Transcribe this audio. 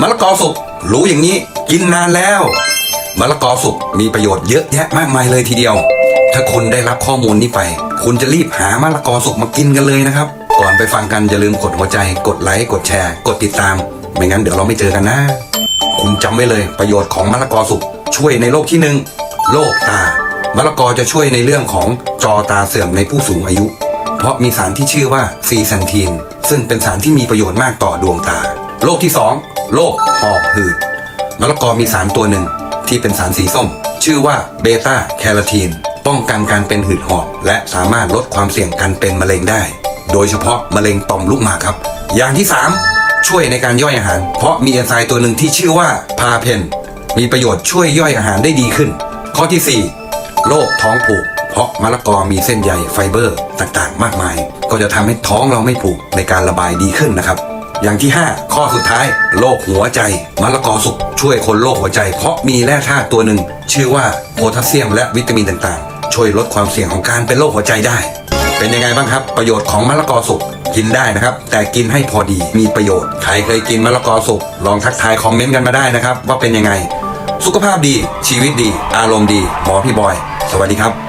มะละกอสุกรู้อย่างนี้กินนานแล้วมะละกอสุกมีประโยชน์เยอะแยะมากมายเลยทีเดียว ถ้าคุณได้รับข้อมูลนี้ไป คุณจะรีบหามะละกอสุกมากินกันเลยนะครับ ก่อนไปฟังกันอย่าลืมกดหัวใจ กดไลค์กดแชร์ กดติดตาม ไม่งั้นเดี๋ยวเราไม่เจอกันนะ คุณจำไว้เลยประโยชน์ของมะละกอสุกช่วยในโรคที่หนึ่งโรคตามะละกอจะช่วยในเรื่องของจอตาเสื่อมในผู้สูงอายุ เพราะมีสารที่ชื่อว่าซีซันทีนซึ่งเป็นสารที่มีประโยชน์มากต่อดวงตาโรคที่ 2 โรคหอบหืดมะละกอมีสารตัวหนึ่งที่เป็นสารสีส้ม ชื่อว่าเบต้าแคโรทีน ป้องกันการเป็นหืดหอบ และสามารถลดความเสี่ยงการเป็นมะเร็งได้ โดยเฉพาะมะเร็งต่อมลูกหมากครับ อย่างที่ 3 ช่วยในการย่อยอาหาร เพราะมีเอนไซม์ตัวหนึ่งที่ชื่อว่าพาเพน มีประโยชน์ช่วยย่อยอาหารได้ดีขึ้น ข้อที่ 4 โรคท้องผูก เพราะมะละกอมีเส้นใยไฟเบอร์ต่างๆ มากมาย ก็จะทำให้ท้องเราไม่ผูกในการระบายดีขึ้นนะครับ อย่างที่ 5 ข้อสุดท้ายโรคหัวใจมะละกอสุกช่วยคนโรคหัวใจ เพราะมีแร่ธาตุตัวหนึ่ง ชื่อว่าโพแทสเซียมและวิตามินต่างๆ ช่วยลดความเสี่ยงของการเป็นโรคหัวใจได้ เป็นยังไงบ้างครับ ประโยชน์ของมะละกอสุกกินได้นะครับ แต่กินให้พอดีมีประโยชน์ใครเคยกินมะละกอสุกลองทักทายคอมเมนต์กันมาได้นะครับ ว่าเป็นยังไง สุขภาพดีชีวิตดี อารมณ์ดีหมอพี่บอย สวัสดีครับ